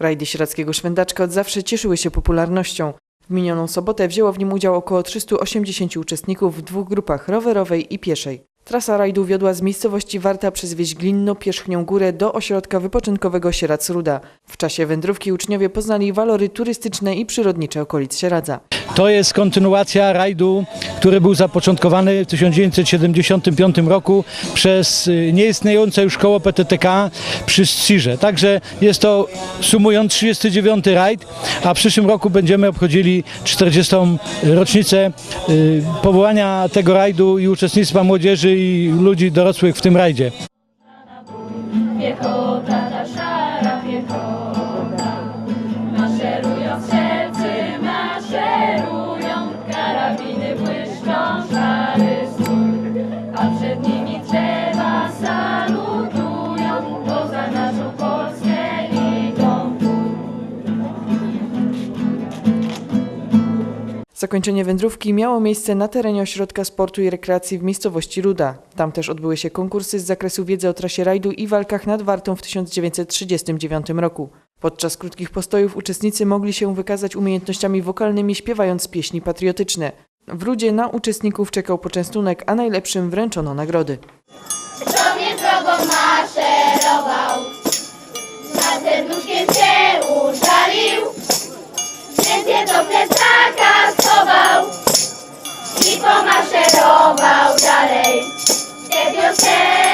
Rajdy Sieradzkiego Szwędaczka od zawsze cieszyły się popularnością. W minioną sobotę wzięło w nim udział około 380 uczestników w dwóch grupach rowerowej i pieszej. Trasa rajdu wiodła z miejscowości Warta przez wieś Glinno, Pierzchnią Górę do ośrodka wypoczynkowego Sieradz-Ruda. W czasie wędrówki uczniowie poznali walory turystyczne i przyrodnicze okolic Sieradza. To jest kontynuacja rajdu, który był zapoczątkowany w 1975 roku przez y, nieistniejące już koło PTTK przy Sirze. Także jest to sumując 39 rajd, a w przyszłym roku będziemy obchodzili 40. rocznicę y, powołania tego rajdu i uczestnictwa młodzieży i ludzi dorosłych w tym rajdzie. Piechota, ta szara piechota A przed nimi salutują naszą. Zakończenie wędrówki miało miejsce na terenie ośrodka sportu i rekreacji w miejscowości Ruda. Tam też odbyły się konkursy z zakresu wiedzy o trasie rajdu i walkach nad Wartą w 1939 roku. Podczas krótkich postojów uczestnicy mogli się wykazać umiejętnościami wokalnymi śpiewając pieśni patriotyczne. W Rudzie na uczestników czekał poczęstunek, a najlepszym wręczono nagrody. Żołnierz drogą maszerował, nad serduszkiem się użalił, więc je do plecaka schował i pomaszerował dalej. Tę piosenkę